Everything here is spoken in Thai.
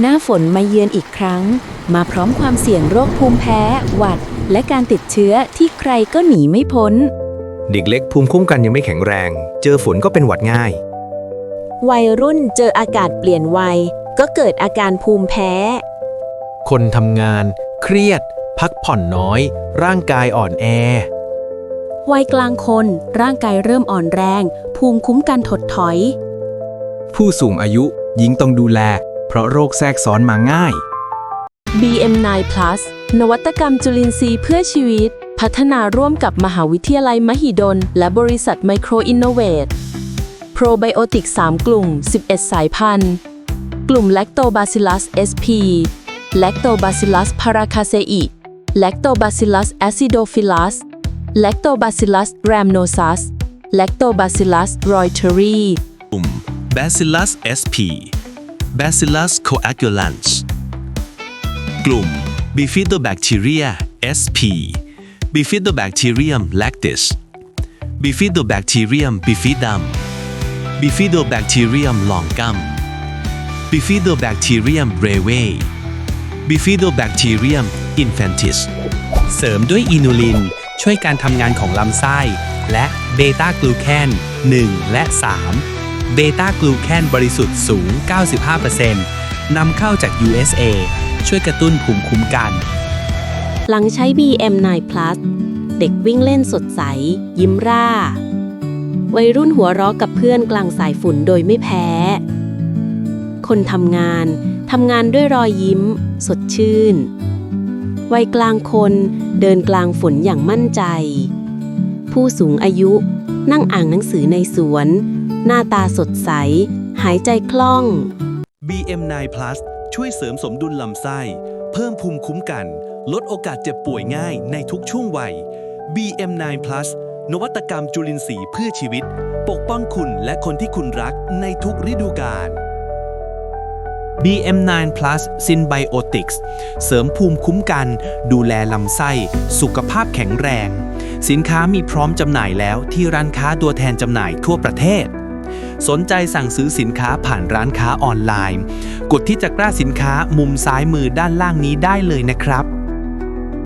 หน้าฝนมาเยือนอีกครั้ง มาพร้อมความเสี่ยงโรคภูมิแพ้ หวัด และการติดเชื้อที่ใครก็หนีไม่พ้น เด็กเล็กภูมิคุ้มกันยังไม่แข็งแรง เจอฝนก็เป็นหวัดง่าย วัยรุ่นเจออากาศเปลี่ยนวัย ก็เกิดอาการภูมิแพ้ คนทำงาน เครียด พักผ่อนน้อย ร่างกายอ่อนแอ วัยกลางคน ร่างกายเริ่มอ่อนแรง ภูมิคุ้มกันถดถอย ผู้สูงอายุยิ่งต้องดูแลเพ ราะโรคแทรกซ้อนมาง่าย BM9 Plus นวัตกรรมจุลินทรีย์เพื่อชีวิต พัฒนาร่วมกับมหาวิทยาลัยมหิดล และบริษัทไมโครอินโนเวทโปรไบโอติก 3 กลุ่ม 11 สายพันธุ์ กลุ่ม Lactobacillus sp Lactobacillus paracasei Lactobacillus acidophilus Lactobacillus rhamnosus Lactobacillus reuteri กลุ่ม Bacillus sp Bacillus coagulans กลุ่ม Bifidobacteria sp Bifidobacterium lactis Bifidobacterium bifidum Bifidobacterium longum Bifidobacterium breve Bifidobacterium infantis เสริมด้วยอินูลิน ช่วยการทำงานของลำไส้ และเบต้ากลูแคน 1 และ 3 เบต้ากลูแคนบริสุทธิ์สูง 95%นำเข้าจาก USA ช่วยกระตุ้นภูมิคุ้มกัน หลังใช้ BM9 Plus เด็กวิ่งเล่นสดใส ยิ้มร่า วัยรุ่นหัวเราะกับเพื่อนกลางสายฝุ่นโดยไม่แพ้ คนทำงานทำงานด้วยรอยยิ้ม สดชื่น วัยกลางคนเดินกลางฝนอย่างมั่นใจ ผู้สูงอายุนั่งอ่านหนังสือในสวน หน้าตาสดใส หายใจคล่อง BM9 Plus ช่วยเสริมสมดุลลำไส้ เพิ่มภูมิคุ้มกัน ลดโอกาสเจ็บป่วยง่ายในทุกช่วงวัย BM9 Plus นวัตกรรมจุลินทรีย์เพื่อชีวิต ปกป้องคุณและคนที่คุณรักในทุกฤดูกาล BM9 Plus Synbiotics เสริมภูมิคุ้มกัน ดูแลลำไส้ สุขภาพแข็งแรง สินค้ามีพร้อมจำหน่ายแล้วที่ร้านค้าตัวแทนจำหน่ายทั่วประเทศ สนใจสั่งซื้อสินค้าผ่านร้านค้าออนไลน์ กดที่จะกร้าสินค้ามุมซ้ายมือด้านล่างนี้ได้เลยนะครับ